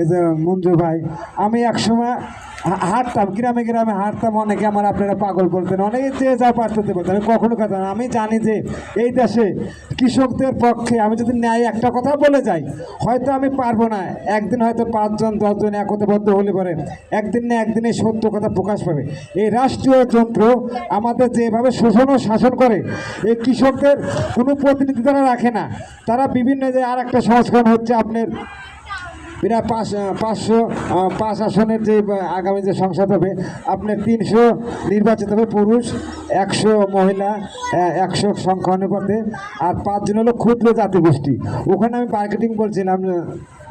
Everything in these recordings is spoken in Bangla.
এই যে মঞ্জু ভাই, আমি একসময় হাঁটতাম, গ্রামে গ্রামে হাঁটতাম, অনেকে আমার আপনারা পাগল বলতেন অনেকে যে যা পারতে বলতেন আমি কখনো কথা না। আমি জানি যে এই দেশে কৃষকদের পক্ষে আমি যদি ন্যায় একটা কথা বলে যাই, হয়তো আমি পারব না। একদিন হয়তো পাঁচজন, দশজন একতাবদ্ধ হলে পরে একদিন না একদিন সত্য কথা প্রকাশ পাবে। এই রাষ্ট্রীয় যন্ত্র আমাদের যেভাবে শোষণ ও শাসন করে, এই কৃষকদের কোনো প্রতিনিধি তারা রাখে না। তারা বিভিন্ন যে আর একটা সংস্করণ হচ্ছে আপনার প্রায় পাঁচ পাঁচশো পাঁচ আসনের যে আগামী যে সংসদ হবে আপনার তিনশো নির্বাচিত হবে পুরুষ, একশো মহিলা একশো সংখ্যা অনুপাতে আর পাঁচজন হলো ক্ষুদ্র জাতিগোষ্ঠী। ওখানে আমি মার্কেটিং বলছিলাম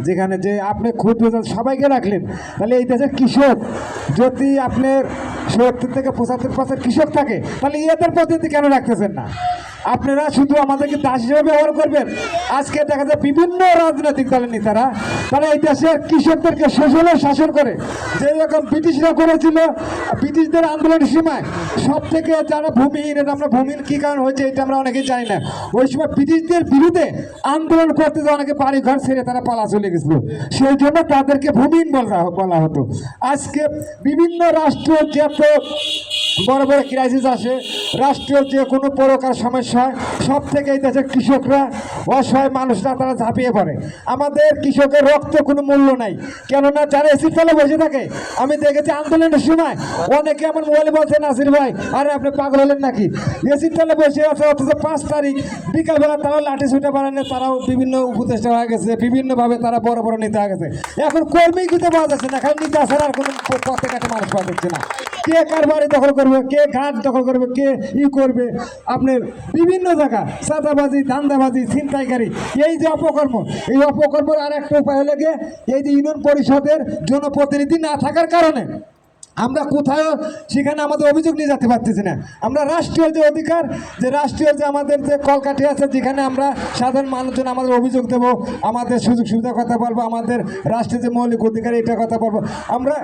যেখানে যে আপনি ক্ষুদ্র সবাইকে রাখলেন। তাহলে এই দেশের কৃষক, যদি আপনার সত্তর থেকে পঁচাত্তর পার্সেন্ট কৃষক থাকে, তাহলে এদের প্রতিনিধি কেন রাখতেছেন না? আপনারা শুধু আমাদেরকে দাস হিসেবে ব্যবহার করবেন। আজকে দেখা যায় বিভিন্ন রাজনৈতিক দলের নেতারা, তারা এই দেশের কৃষকদেরকে শোষণে শাসন করে। যে রকম ব্রিটিশরা করেছিল, ব্রিটিশদের আন্দোলনের সময় সব থেকে যারা ভূমিহীন এটা আমরা ভূমিহীন কী কারণ হয়েছে, এটা আমরা অনেকেই জানি না। ওই সময় ব্রিটিশদের বিরুদ্ধে আন্দোলন করতে যে অনেকে বাড়ি ঘর ছেড়ে তারা পালা চলে গেছিল। সেই জন্য তাদেরকে ভূমিহীন বলা বলা হতো। আজকে বিভিন্ন রাষ্ট্র যত বড় বড় ক্রাইসিস আসে, রাষ্ট্রীয় যে কোনো প্রকার সমস্যা হয় সব থেকে এই দেশের কৃষকরা অসহায় মানুষরা তারা ঝাঁপিয়ে পড়ে। আমাদের কৃষকের রক্ত কোনো মূল্য নাই। কেননা যারা এসির তলে বসে থাকে, আমি দেখেছি আন্দোলনের সময় অনেকে আমার মোবাইলে বলছে, নাসির ভাই, আরে আপনি পাগল হলেন নাকি? এসির তলে বসে আছে অথচ পাঁচ তারিখ বিকালবেলা তারাও লাঠি ছুটে পারেন তারাও বিভিন্ন উপদেষ্টা হয়ে গেছে, বিভিন্নভাবে তারা বড় বড় নেতা হয়ে গেছে। এখন কর্মী কিন্তু পাওয়া যাচ্ছে না, খালি নেতা ছাড়া আর কোনো পথে কাটে মানুষ পাওয়া যাচ্ছে না। কে কার বাড়ি দখল করবে, কে ঘাট দখল করবে, কে ই করবে? আপনার বিভিন্ন জায়গা সাদাবাজি দান্দাবাজি ছিনতাইকারী, এই যে অপকর্ম, এই অপকর্মের আর একটা উপায় হলে গিয়ে, এই যে ইউনিয়ন পরিষদের জনপ্রতিনিধি না থাকার কারণে আমরা কোথাও সেখানে আমাদের অভিযোগ নিয়ে যেতে পারতেছি না। আমরা রাষ্ট্রীয় যে অধিকার, যে রাষ্ট্রীয় যে আমাদের যে কলকাঠি আছে, যেখানে আমরা সাধারণ মানুষজন আমাদের অভিযোগ দেবো, আমাদের সুযোগ সুবিধার কথা বলব, আমাদের রাষ্ট্রের যে মৌলিক অধিকার, এটা কথা বলব। আমরা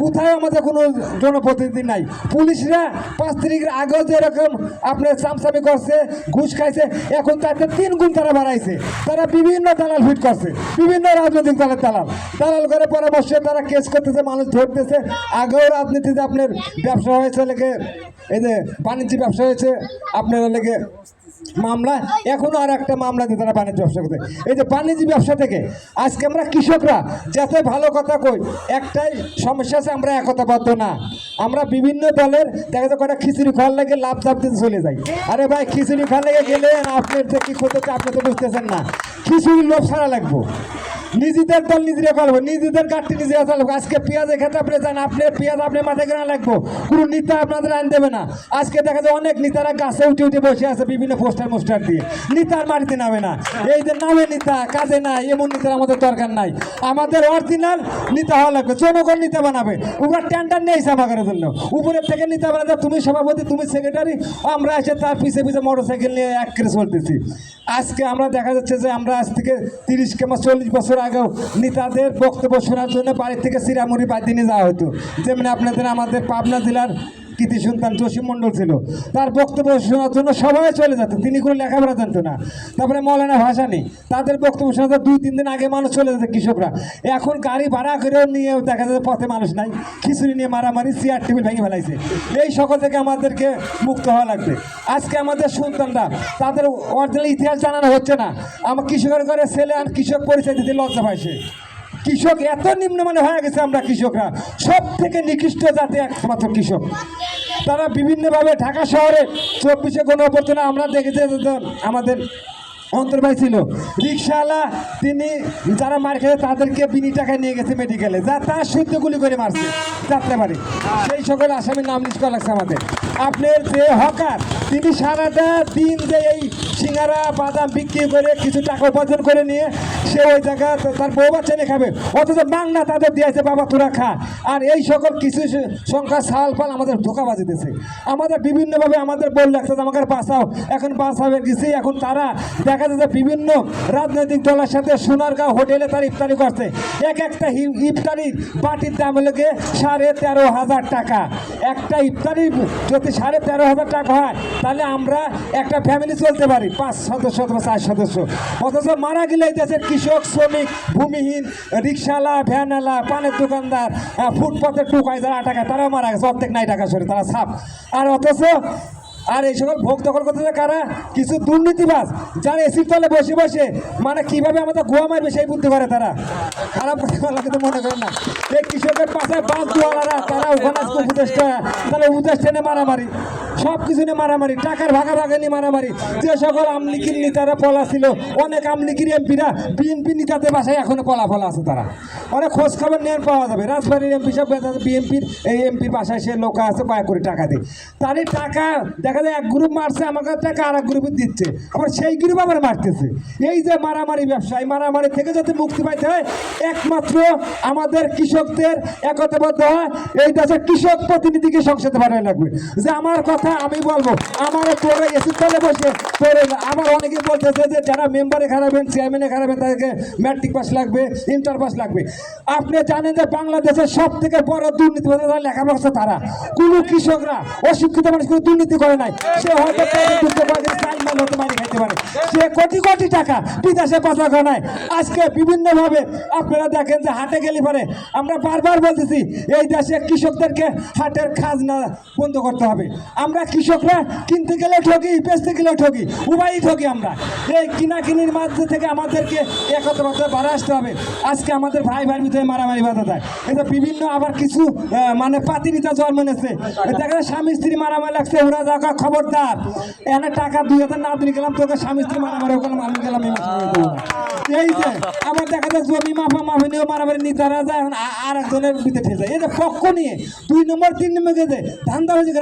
কোথায় আমাদের কোনো জনপ্রতিনিধি নাই। পুলিশরা পাঁচ তারিখের আগেও যেরকম আপনার চামচামি করছে, ঘুষ খাইছে, এখন তাতে তিন গুণ তারা বাড়াইছে। তারা বিভিন্ন দালাল ফিট করছে, বিভিন্ন রাজনৈতিক দলের দালাল। দালাল করে পরামর্শে, তারা কেস করতেছে, মানুষ ধরতেছে। আগেও রাজনীতিতে আপনার ব্যবসা হয়েছে লেগে, এই যে বাণিজ্য ব্যবসা হয়েছে, আপনার লেগে মামলা, এখনও আর একটা মামলা দিয়ে তারা বাণিজ্য ব্যবসা করতে এই যে বাণিজ্য ব্যবসা থেকে, আজকে আমরা কৃষকরা যাতে ভালো কথা কই, একটাই সমস্যা আছে, আমরা একতাবদ্ধ না। আমরা বিভিন্ন দলের, দেখা যায় কটা খিচুড়ি খাওয়ার লাগে লাভ দিতে চলে যাই আরে ভাই, খিচুড়ি খাওয়ার লেগে গেলে আপনার যে কী করতে আপনি তো বুঝতেছেন না। খিচুড়ির লোভ সারা লাগবো। নিজেদের দল নিজেরা করব নিজেদের কাটতে নিজেরা চালাবো। আজকে পেঁয়াজের ক্ষেত্রে আপনি আপনি পেঁয়াজ আপনি মাথায় কেনা লাগবো। কোনো নেতা আপনাদের আইন দেবে না। আজকে দেখা যায় অনেক নেতারা গাছে উঠে উঠে বসে আছে বিভিন্ন পোস্টার মোস্টার দিয়ে। নেতার মাটিতে নামে না। এই যে নামে নেতা, কাজে না এমন নেতার আমাদের দরকার নাই। আমাদের অরিজিনাল নেতা হওয়া লাগবে, জনগণ নেতা বানাবে। উপরে টেন্ডার নেই সামাগারের জন্য। উপরের থেকে নেতা বানাতে, তুমি সভাপতি, তুমি সেক্রেটারি আমরা এসে তার পিছে পিছে মোটর সাইকেল নিয়ে এক করে চলতেছি। আজকে আমরা দেখা যাচ্ছে যে আমরা আজ থেকে তিরিশ কিংবা চল্লিশ বছর আগেও নেতাদের বক্তব্য শোনার জন্য বাড়ি থেকে সিরামুড়ি বাদ নিয়ে যাওয়া হতো। যেমনি আপনাদের আমাদের পাবনা জেলার কৃতি সন্তান জসীম মণ্ডল ছিল। তার বক্তব্য শোনার জন্য সবাই চলে যেত তিনি কোনো লেখাপড়া জানতো না। তারপরে মৌলানা ভাষা নেই তাদের বক্তব্য শোনাতে দুই, তিন দিন আগে মানুষ চলে যেত কৃষকরা। এখন গাড়ি ভাড়া করেও নিয়ে দেখা যাচ্ছে পথে মানুষ নাই, খিচুড়ি নিয়ে মারামারি, চেয়ার টেবিল ভেঙে ফেলাইছে। এই সকল থেকে আমাদেরকে মুক্ত হওয়া লাগবে। আজকে আমাদের সন্তানরা, তাদের অরিজিনাল ইতিহাস জানানো হচ্ছে না। আমার কৃষকের ঘরে ছেলে আর কৃষক পরিচয় দিতে লজ্জা পাইছে কৃষক, এত নিম্নমানে হয়ে গেছে আমরা কৃষকরা। সব থেকে নিকৃষ্ট জাতি একমাত্র কৃষক। তারা বিভিন্নভাবে ঢাকা শহরে চব্বিশে কোনো অভ্যর্থনা আমরা দেখেছি আমাদের অন্তর্ভাই ছিল। রিক্সাওয়ালা, তিনি যারা মার খেয়েছে, তাদেরকে বিনি টাকায় নিয়ে গেছে মেডিকেলে। যা তার শুদ্ধ গুলি করে মারছে যাত্রাবাড়ি। সেই সকল আসামির নাম লিস্ট করা লাগছে আমাদের। আপনার যে হকার, তিনি সারাটা দিন যে এই সিঙ্গারা, বাদাম বিক্রি করে কিছু টাকা উপার্জন করে নিয়ে সে ওই জায়গা তার বউ বাচ্চা নিয়ে খাবে। অথচ বাংলা তাদের দিয়েছে, বাবা, তোরা খা। আর এই সকল কিছু সংখ্যা সাল পাল আমাদের ধোকাবাজি দিয়েছে। আমাদের বিভিন্নভাবে আমাদের বল যে আমাকে বাঁচাও। এখন বাঁচাবে গেছি। এখন তারা দেখা যাচ্ছে বিভিন্ন রাজনৈতিক দলের সাথে সোনারগাঁও হোটেলে তার ইফতারি করছে। এক একটা ইফতারির বাটির দাম হলো গিয়ে সাড়ে তেরো হাজার টাকা। একটা ইফতারির যদি সাড়ে তেরো হাজার টাকা হয়, তাহলে আমরা একটা ফ্যামিলি চলতে পারি, পাঁচ সদস্য অথবা চার সদস্য। অথচ মারা গেলে এই দেশের কৃষক শ্রমিক ভূমিহীন রিক্সাওয়ালা ভ্যানওয়ালা পানের দোকানদার আহ, ফুটপাতে টুকায় যারা টাকা তারা মারা গেছে। অর্ধেক নাই টাকা সরে তারা সাপ আর অথচ আর এই সকল ভোগ দখল করতেছে কারা? কিছু দুর্নীতিবাজ যারা এসির তলে বসে বসে মানে কীভাবে আমাদের গোয়া মারবে সেই বুদ্ধি করে তারা। খারাপ কথা কিন্তু মনে করেন না। এই কৃষকের পাশে বাস দোয়ালারা তারা ওখানে উপদেষ্টা তাহলে উপদেষ্টা নিয়ে মারামারি। সব কিছু নিয়ে মারামারি, টাকার ভাগা ভাগাভাগি নিয়ে মারামারি। যে সকল আমলিকির নেতারা পলা ছিল, অনেক আমলিকির এমপিরা বিএনপি নেতাদের বাসায় এখনও পলা ফলা আছে তারা। অনেক খোঁজ খবর নিয়ে পাওয়া যাবে। রাজবাড়ির এমপি সব বিএনপির এই এমপির বাসায় সে লোক আছে কয়েক কোটি টাকা দিয়ে। তারই টাকা, দেখা যায় এক গ্রুপ মারছে, আমাকে টাকা আর এক গ্রুপে দিচ্ছে। আবার সেই গ্রুপ আবার মারতেছে। এই যে মারামারি ব্যবসা এই মারামারি থেকে যাতে মুক্তি পাইতে হয়, একমাত্র আমাদের কৃষকদের একতাবদ্ধ হয়। এই দেশের কৃষক প্রতিনিধিকে সংসদে পাঠানো লাগবে। যে আমার কথা আমি বলব। আমার তোরে এসি তলে বসে। তোরে আমার অনেকে বলতেছে যে, যারা মেম্বারে খারাপেন চেয়ারম্যানে খারাপেন তাদেরকে ম্যাট্রিক পাস লাগবে ইন্টার পাস লাগবে। আপনি জানেন যে, বাংলাদেশের সব থেকে বড় দুর্নীতি যারা লেখাপড়া তারা। কোনো কৃষকরা, অশিক্ষিত মানুষ কোনো দুর্নীতি করে নাই। সে হয়তো ঢুকতে পারে চাল মাল হতে মারি খাইতে পারে। সে কোটি কোটি টাকা বিদেশে কথা গনায় আজকে বিভিন্নভাবে আপনারা দেখেন যে, হাটে গেলে পরে আমরা বারবার বলতেছি, এই দেশে কৃষকদেরকে হাটের খাজনা বন্ধ করতে হবে। আমরা কৃষকরা কিনতে গেলে ঠকি বেচতে গেলে ঠকি উভয়ই ঠকি আমরা। এই কিনাকিনির মাঝে থেকে আমাদেরকে একত্রতা বাড়া আসতে হবে। আজকে আমাদের ভাই ভাইয়ের ভিতরে মারামারি বাধা দেয়। এটা বিভিন্ন আবার কিছু মানে পাতিনিতা জন্ম নিয়েছে। দেখা যায় স্বামী স্ত্রী মারামারি লাগছে, ওরা দেখা খবরদার। এখানে টাকা দুই হাজার না দিয়ে গেলাম, তোকে স্বামী স্ত্রী মারামারি ওখানে আমি গেলাম, এই যে, আবার দেখা যায় জমি মাফা মাফি নিয়েও মারামারি নিতারা যায় আর একজনের ভিতরে ঠেসে। এই যে পক্ষ নিয়ে, দুই নম্বর, তিন নম্বর গেছে ধান্দা হয়েছে